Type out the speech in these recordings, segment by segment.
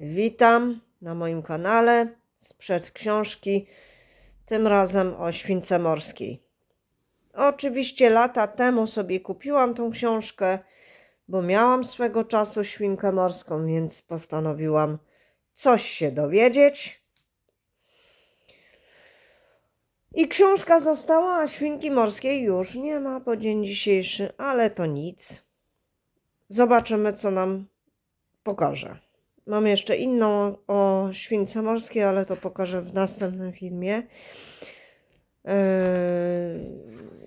Witam na moim kanale sprzed książki, tym razem o śwince morskiej. Oczywiście lata temu sobie kupiłam tą książkę, bo miałam swego czasu świnkę morską, więc postanowiłam coś się dowiedzieć. I książka została, a świnki morskiej już nie ma po dzień dzisiejszy, ale to nic. Zobaczymy, co nam pokaże. Mam jeszcze inną o śwince morskiej, ale to pokażę w następnym filmie. Yy,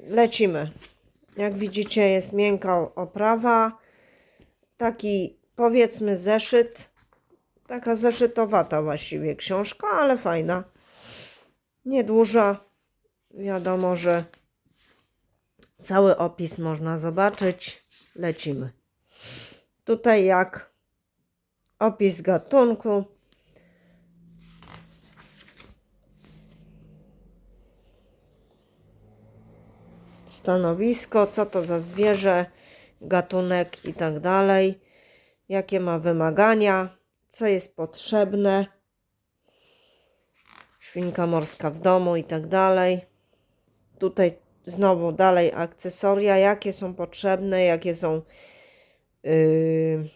lecimy. Jak widzicie, jest miękka oprawa. Taki powiedzmy zeszyt. Taka zeszytowata właściwie książka, ale fajna. Nieduża. Wiadomo, że cały opis można zobaczyć. Lecimy. Tutaj jak opis gatunku. Stanowisko, co to za zwierzę, gatunek i tak dalej. Jakie ma wymagania, co jest potrzebne. Świnka morska w domu i tak dalej. Tutaj znowu dalej akcesoria, jakie są potrzebne, jakie są yy,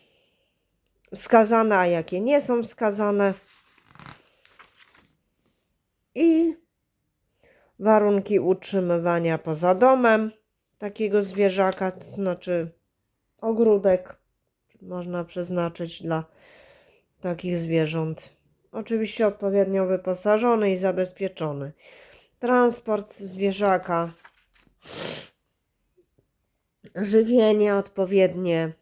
wskazane, a jakie nie są wskazane. I warunki utrzymywania poza domem takiego zwierzaka, to znaczy ogródek można przeznaczyć dla takich zwierząt. Oczywiście odpowiednio wyposażony i zabezpieczony. Transport zwierzaka, żywienie odpowiednie,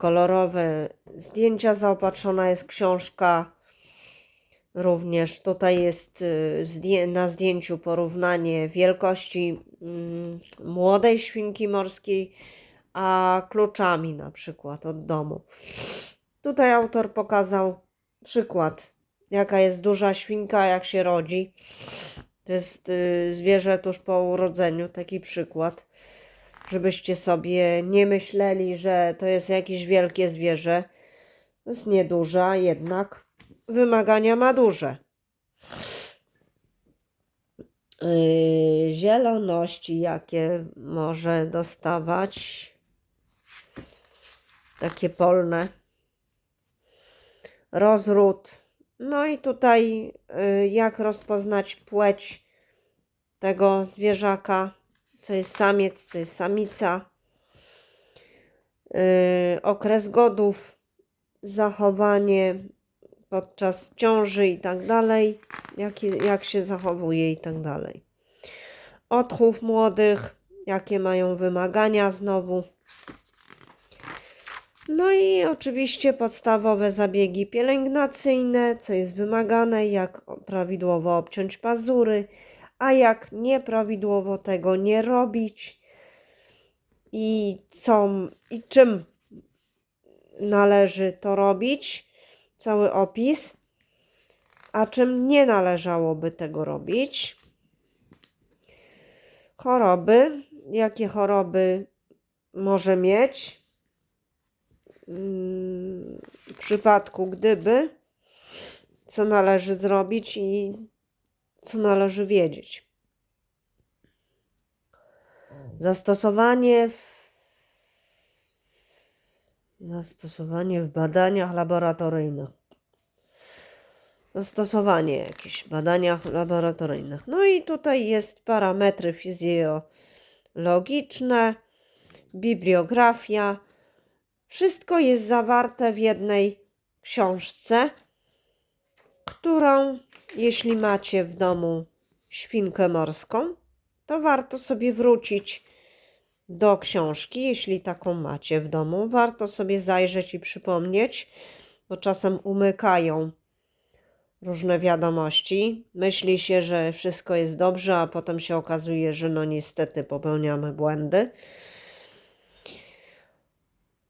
kolorowe zdjęcia zaopatrzona jest książka. Również tutaj jest y, na zdjęciu porównanie wielkości mm, młodej świnki morskiej, a kluczami na przykład od domu. Tutaj autor pokazał przykład, jaka jest duża świnka, jak się rodzi. To jest y, zwierzę tuż po urodzeniu, taki przykład żebyście sobie nie myśleli, że to jest jakieś wielkie zwierzę. Jest nieduża, jednak wymagania ma duże. Yy, zieloności, jakie może dostawać, takie polne, rozród. No i tutaj, yy, jak rozpoznać płeć tego zwierzaka co jest samiec, co jest samica, yy, okres godów, zachowanie podczas ciąży i tak dalej, jak, jak się zachowuje i tak dalej. Odchów młodych, jakie mają wymagania znowu. No i oczywiście podstawowe zabiegi pielęgnacyjne, co jest wymagane, jak prawidłowo obciąć pazury, a jak nieprawidłowo tego nie robić i co i czym należy to robić, cały opis, a czym nie należałoby tego robić. Choroby, jakie choroby może mieć mm, w przypadku gdyby, co należy zrobić i co należy wiedzieć. Zastosowanie w, zastosowanie w badaniach laboratoryjnych. Zastosowanie jakieś w badaniach laboratoryjnych. No i tutaj jest parametry fizjologiczne, bibliografia. Wszystko jest zawarte w jednej książce, którą jeśli macie w domu świnkę morską, to warto sobie wrócić do książki, jeśli taką macie w domu. Warto sobie zajrzeć i przypomnieć, bo czasem umykają różne wiadomości. Myśli się, że wszystko jest dobrze, a potem się okazuje, że no niestety popełniamy błędy.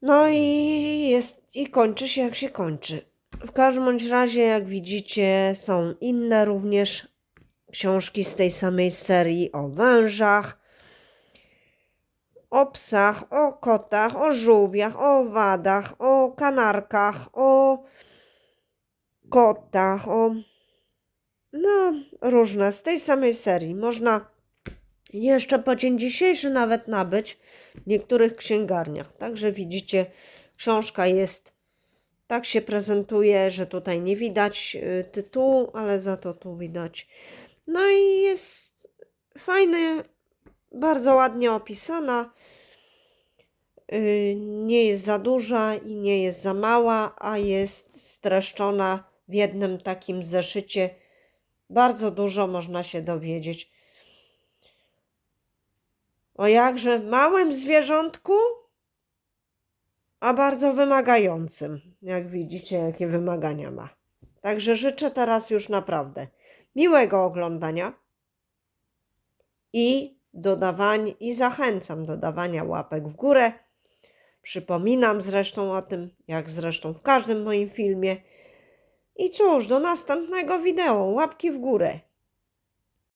No i jest i kończy się jak się kończy. W każdym bądź razie, jak widzicie, są inne również książki z tej samej serii o wężach. o psach, o kotach, o żółwiach, o owadach, o kanarkach, o kotach, o no różne z tej samej serii. Można jeszcze po dzień dzisiejszy nawet nabyć w niektórych księgarniach. Także widzicie, książka jest, tak się prezentuje, że tutaj nie widać y, tytułu, ale za to tu widać. No i jest fajnie, bardzo ładnie opisana. Y, Nie jest za duża i nie jest za mała, a jest streszczona w jednym takim zeszycie. Bardzo dużo można się dowiedzieć o jakże małym zwierzątku, a bardzo wymagającym. Jak widzicie, jakie wymagania ma. Także życzę teraz już naprawdę miłego oglądania i dodawań i zachęcam do dawania łapek w górę. Przypominam zresztą o tym, jak zresztą w każdym moim filmie. I cóż, do następnego wideo. Łapki w górę.